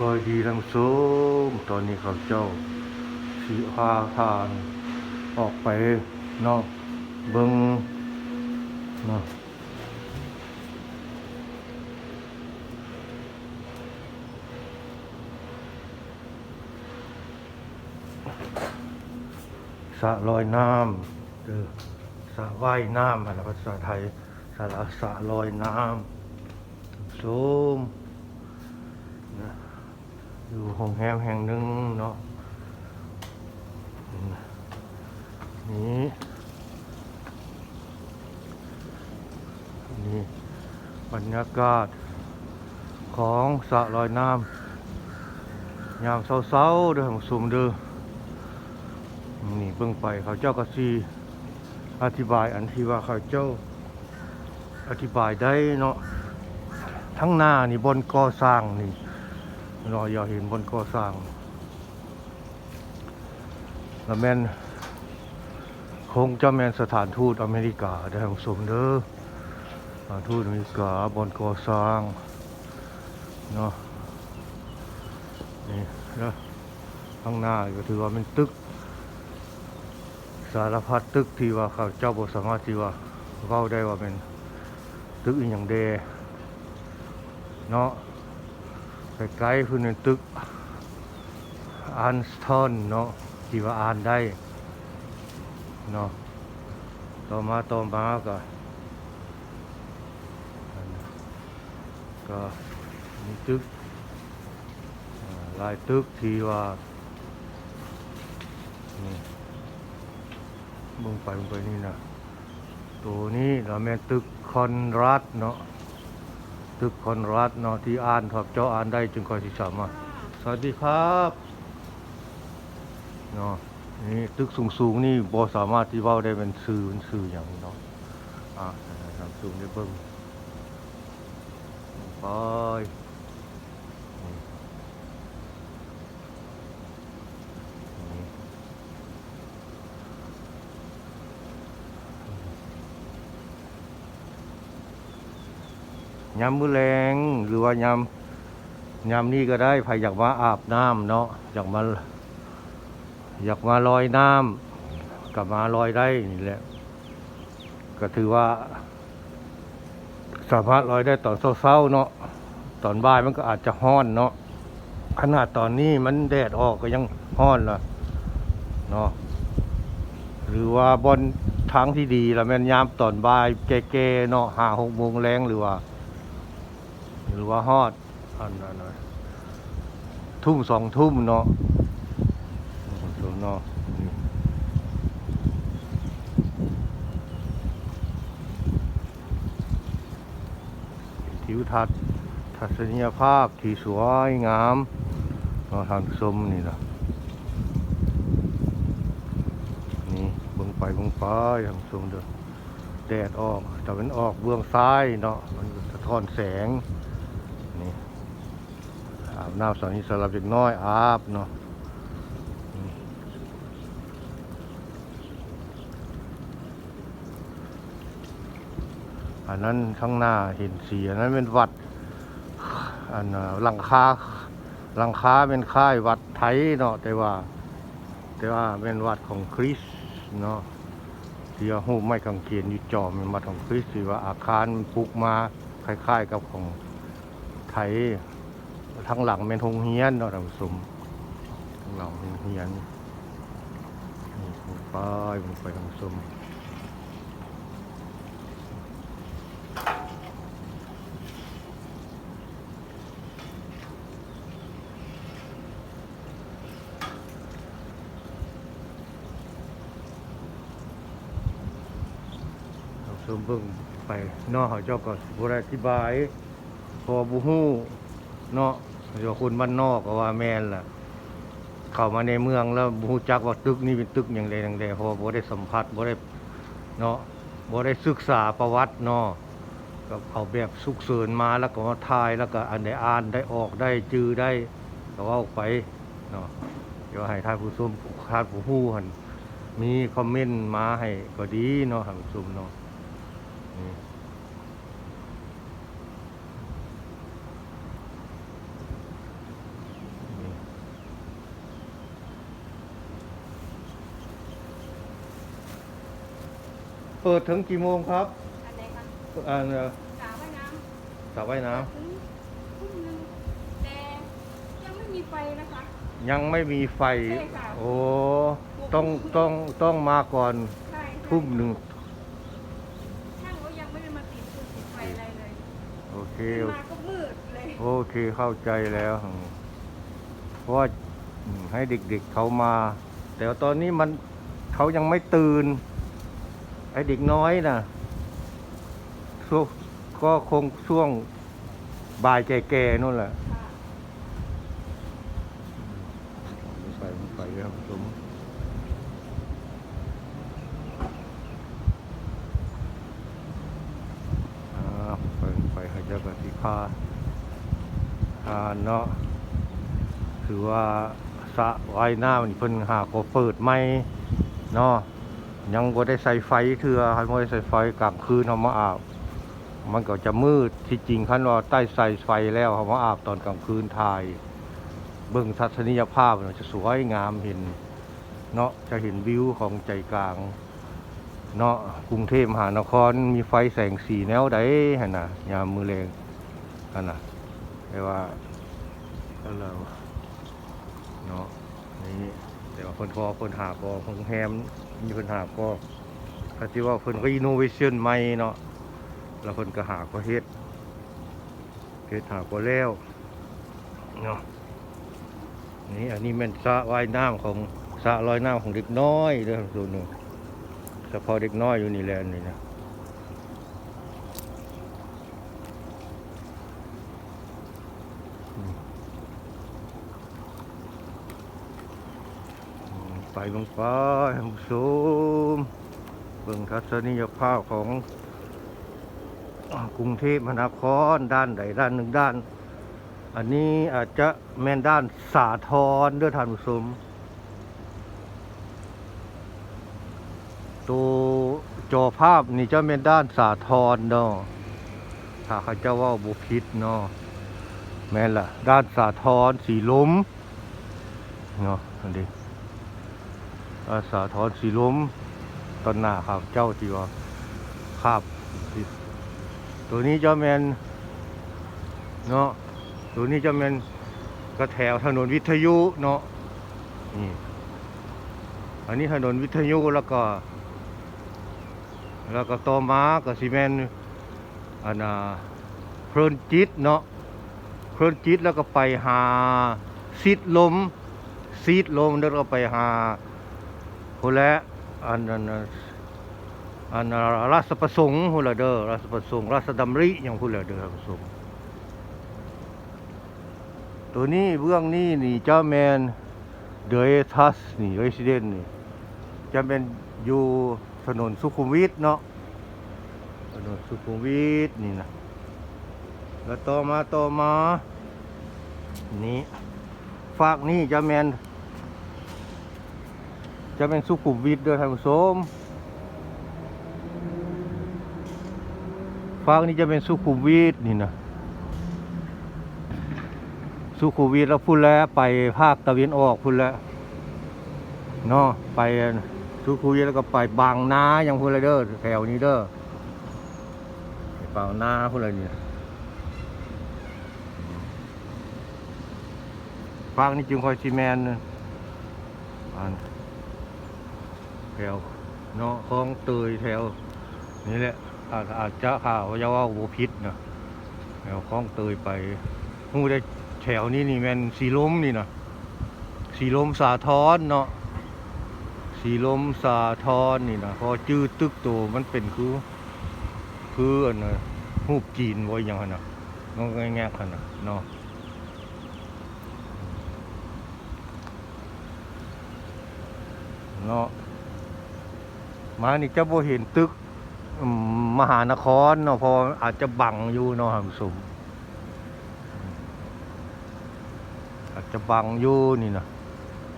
บอยดีทั้งสูงตอนนี้เขาเจ้าสีพาทานออกไปนอกเบิงนะสระลอยน้ำเออสระว่ายน้ำอะไรภาษาไทยสระสระลอยน้ำสูง อยู่โรงแรมแห่งหนึ่งเนาะนี่นี่บรรยากาศของสระลอยน้ำยามเศร้าๆเด้อของสุมเด้อนี่เบิ่งไปเขาเจ้าก็สีอธิบายอันที่ว่าเขาเจ้าอธิบายได้เนาะทั้งหน้านี่บนก่อสร้างนี่ รอยากเห็นบนก่อสร้างแล้วแม่นคงจะแม่นสถานทูตอเมริกาได้ของสมเด้อสถานทูตอเมริกาบนก่อสร้างเนาะนี่แล้วข้างหน้าก็ถือว่าเป็นตึก สารพัดตึกที่ว่าเขาเจ้าบสามารถที่ว่าเว้าได้ว่าเป็นตึกอีกอย่างเดเนาะ ไปไกลๆคือในตึกอันสทอนเนาะที่ว่าอ่านได้เนาะต่อมาต่อมาก็ก็มีตึกอ่าหลายตึกที่ว่านี่เบิ่งไปเบิ่งไปนี่นะตัวนี้เราแม่ตึกคอนรัดเนาะึกคอนรัดเนาะที่อ่านถอบเจ้าอ่านได้จึงคอยสิสามารถสวัสดีครับเนาะนี่ตึกสูงสูงๆนี่บ่สามารถที่เว้าได้เป็นสื่อเป็นสื่ออย่างเนาะอะทำสูงได้เบิ่งไป ยามมื้อแลงหรือว่ายามยามนี้ก็ได้ใครอยากมาอาบน้ำเนาะอยากมาอยากมาลอยน้ำกับมาลอยได้นี่แหละ ก็ถือว่า สามารถลอยได้ตอนเช้าๆเนาะตอนบ่ายมันก็อาจจะห้อนเนาะขนาดตอนนี้มันแดดออกก็ยังห้อนละเนาะหรือว่าบนทางที่ดีละแม่นยามตอนบ่ายแก่ๆเนาะห้าหกโมงแรงหรือว่า หรือว่าฮอดอันนั้นทุ่มสองทุ่มเนาะสวนเนาะทิวทัศน์ทัศนียภาพที่สวยงามเนาทางชมนี่นะนี่เบิ่งไปเบิ่งไปทางชมเด้อแดดออกแต่มันออกเบื้องซ้ายเนาะมันสะท้อนแสง อาบน้ำสอนนี้สำหรับเด็กน้อยอาบเนาะอันนั้นข้างหน้าเห็นสีอันนั้นเป็นวัด อันหลังคาหลังคาเป็นค่ายวัดไทยเนาะแต่ว่า แต่ว่าเป็นวัดของคริสเนาะที่ว่าหูไม้กางเขนอยู่จอมเป็นวัดของคริสที่ว่าอาคารมันปลูกมาคล้ายๆกับของไทย ทั้งหลังเป็นโรงเฮียนเนาะท่านผู้ชมทั้งหลังเป็นเฮียนนี่ผมไปผมไปท่านผู้ชมสมเบิ่งไปนาะเขาเจ้าก็บ่ได้อธิบายพอบ่ฮู้เนาะ เดี๋ยวคนบ้านนอกก็ว่าแม่นล่ะ เข้ามาในเมืองแล้วบูจักว่าตึกนี้เป็นตึกอย่างใดอย่างใดเพราะว่าบ่ได้สัมผัสบ่ได้เนาะบ่ได้ศึกษาประวัติเนาะก็เอาแบบสุกเสริญมาแล้วก็มาถ่ายแล้วก็อันใดอ่านได้ออกได้จือได้ก็ว้าไปเนาะเดี๋ยวให้ท่านผู้ชมท่านผู้ฮู้หันมีคอมเมนต์มาให้ก็ดีเนาะท่านผู้ชมเนาะนี่ เปิดถึงกี่โมงครับอันไหนคะอ่าเอ่อสาวว่ายน้สระว่ายน้ำถึงทุ่มหนึงแต่ยังไม่มีไฟนะคะำยังไม่มีไฟ ใช่ค่ะ โอ้ต้องต้องต้องมาก่อนใช่ใช่ทุ่มหนึ่งช่างเขายังไม่ได้มาติดคือติดไฟอะไรเลยโอเค มาก็มืดเลยโอเคเข้าใจแล้วอืมเพราะว่าอืมให้เด็กๆเขามา แต่ว่าตอนนี้มันเขายังไม่ตื่น ไอเด็กน้อยนะช่วงก็คงช่วงบ่ายแก่ๆนู่นแหละค่ใส่ไปครับผมไปไปให้เจ้าปฏิภาอ่าเนาะถือว่าสระว่ายน้ำนี่เพิ่นหาก็เปิดไม่เนาะ ยังบ่ได้ใส่ไฟเถื่อให้บ่ได้ใส่ไฟกลางคืนเฮามาอาบ มันก็จะมืดที่จริงคันว่าใต้ใส่ไฟแล้วเฮามาอาบตอนกลางคืนถ่าย เบิ่งทัศนียภาพเนี่ยจะสวยงามเห็น เนาะจะเห็นวิวของใจกลาง เนาะกรุงเทพมหานครมีไฟแสงสีแนวใดหั่นน่ะยามมือแรงหั่นน่ะแต่ว่าก็เราเนาะนี่ แต่ว่าเพิ่นพอเพิ่นหาก็โรงแฮมมีเพิ่นหาก็ก็ที่ว่าเพิ่นก็อินโนเวชั่นใหม่เนาะแล้วเพิ่นก็หาก็เฮ็ดเฮ็ดหาก็แล้วเนาะนี่อันนี้เป็นสระว่ายน้ำของสระลอยน้ำของเด็กน้อยเด้อส่วนหนึ่งเฉพาะเด็กน้อยอยู่นี่แหละนี่นะอืมอืม ไปเบางไปท่านผู้ชมเบิ่งทัศนียภาพของกรุงเทพมหานครด้านใดด้านหนึ่งด้าน อันนี้อาจจะแม่นด้านสาทรด้วยท่านผู้ชมตัวจอภาพนี่จะเป็นด้านสาทรเนาะถ้าเขาเจะว่าบุพิษเนาะแม่นล่ะ ด้านสาทรสีลมเนาะอันนี้ ด้าสาทรสีล้มตอนหน้าครับ เจ้าที่ว่าครับ ตัวนี้จะแมนเนาะตัวนี้จะเป็นกระแถวถนนวิทยุเนาะนี่อันนี้ถนนวิทยุแล้วก็ แล้วก็ต่อมาก็ซีเมนอันน่ะเพลินจิตเนาะเพลินจิตแล้วก็ไปหาซีดลมซีดลมแล้วก็ไปหา คนละอันนั้นอันน่ะราชประสงค์หุละเด้อราชประสงค์ราชดำริอย่างหุละเด้อราชประสงค์ตัวนี้เบื้องนี้นี่เจ้าแมนเดยทัสนี่เรสเดนนี่จะเป็นอยู่ถนนสุขุมวิทเนาะถนนสุขุมวิทนี่นะแล้วต่อมาต่อมา นี่ฝากนี่จะแมน จะเป็นสุขุมวิทด้วยท่านผู้ชมฝากนี่จะเป็นสุขุมวิทนี่นะสุขุมวิทแล้วพุ่นแล้วไปภาคตะวันออกพุ่นแล้วเนาะไปสุขุมวิทแล้วก็ไปบางนาอย่างพุ่นเลยเด้อแถวนี้เด้อไปบางนาพุ่นเลยเนี่ยภาคนี้จึงคอยซีแมนอัน แถวเนาะคลองเตยแถวนี่แหละอาจอาจจะข่าวว่าจะว่าโวพิษนะแถวคลองเตยไปหูได้แถวนี้นี่แมนสีลมนี่นะสีลมสาทรเนาะสีลมสาทรนี่นะพอจื้อตึกโตมันเป็นคือคืออันนะรูปจีนไว้ย่างนั้นะน้องแง่ๆกันนะเนาะเนาะ มานี่จะบ่เห็นตึกมหานครเนาะพออาจจะบังอยู่เนาะท่านผู้ชมอาจจะบังอยู่นี่นะ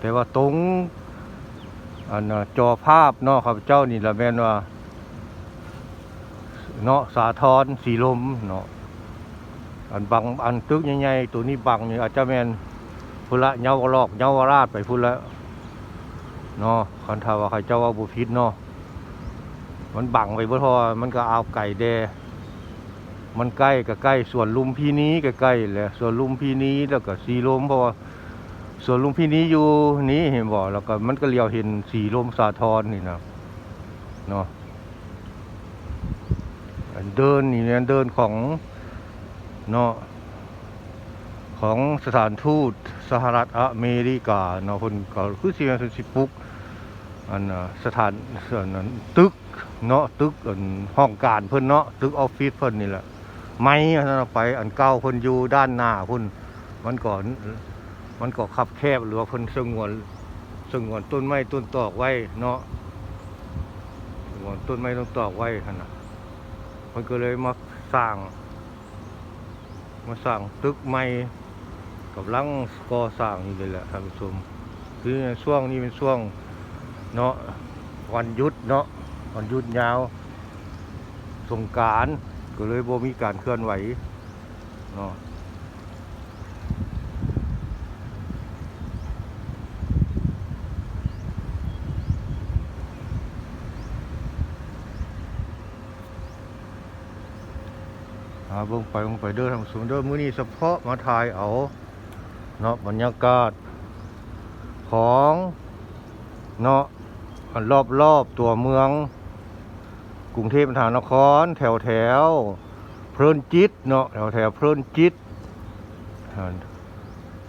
แต่ว่าตรงอันจอภาพเนาะครับเจ้านี่ละแม่นว่าเนาะสาทรสีลมเนาะอันบังอันตึกใหญ่ๆตัวนี้บังนี่อาจจะแม่นพุละเยาวรอกเยาวราชไปพุละเนาะคันทาว่าใครเจ้าว่าบุพิษเนาะ มันบังไปบ่พอมันก็เอาไก่แด มันใกล้กับใกล้ส่วนลุมพินีก็ใกล้แหละส่วนลุมพินีแล้วก็สีลมเพราะว่าส่วนลุมพินีอยู่นี้เห็นบ่แล้วก็มันก็เลียวเห็นสีลมสาทรนี่นะเนาะเดินนี่เนี่ยเดินของเนาะของสถานทูตสหรัฐอเมริกาเนาะเพิ่นก็คือสิเป็นสิปลุกอันสถานส่วนนั้นตึก เนาะตึกอันห้องการเพิ่นเนาะตึกออฟฟิศเพิ่นนี่แหละไม้อันนั้นเอาไปอันเก่าเพิ่นอยู่ด้านหน้าพุ่นมันก่อนมันก็คับแคบหรือว่าเพิ่นสงวนสงวนต้นไม้ต้นตอกไว้เนาะสงวนต้นไม้ต้นตอกไว้หั่นน่ะเพิ่นก็เลยมาสร้าง มาสร้างตึกใหม่กับลังก่อสร้างนี่เลยแหละท่านผู้ชมคือช่วงนี้เป็นช่วงเนาะวันหยุดเนาะ วันหยุดยาวสงการก็เลยบ่มีการเคลื่อนไหวเนาะหาเบิ่งไปเบิ่งไปเด้อทางสูงเด้อมื้อนี้เฉพาะมาถ่ายเอาเนาะบรรยากาศของเนาะรอบรอบๆตัวเมือง กรุงเทพมหานคร แถวแถวเพลินจิตเนาะแถวแถวเพลินจิต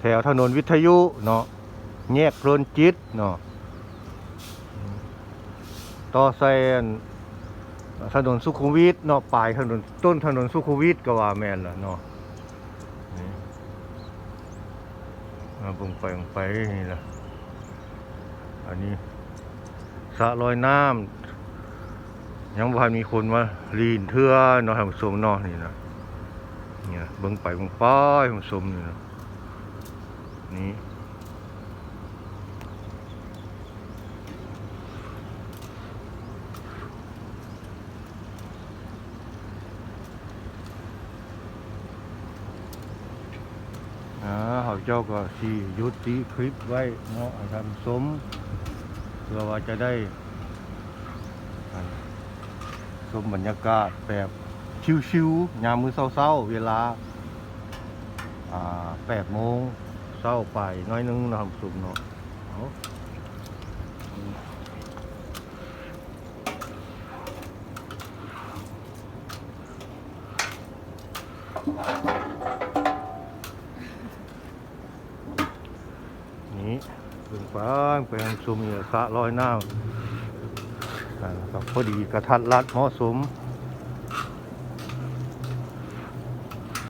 แถวถนนวิทยุเนาะแยกเพลินจิตเนาะต่อแซนถนนสุขุมวิทเนาะปลายถนนต้นถนนสุขุมวิทก็ว่าแม่นล่ะเนาะมาบงไปบงไปนี่ล่ะอันนี้สระลอยน้ำ ยังบ่ทันมีคนมาลีนเทื่อเนาะท่านผู้ชมเนาะนี่นะเนี่ยเบิ่งไปเบิ่งไปท่านผู้ชมนี่นะนี่อ่าเขาเจ้าก็สิยุติคลิปไว้เนาะท่านผู้ชมเพื่อว่าจะได้ ชมบรรยากาศแบบชิวๆยามมื้อเช้าๆ เวลาแปดโมงเช้าไปน้อยนึงนะครับสุมเนาะเอานี่เพิ่งไปไปทางซุมเนี่ยสะลอยน้ำ พอดีกระทัดรัดเหมาะสม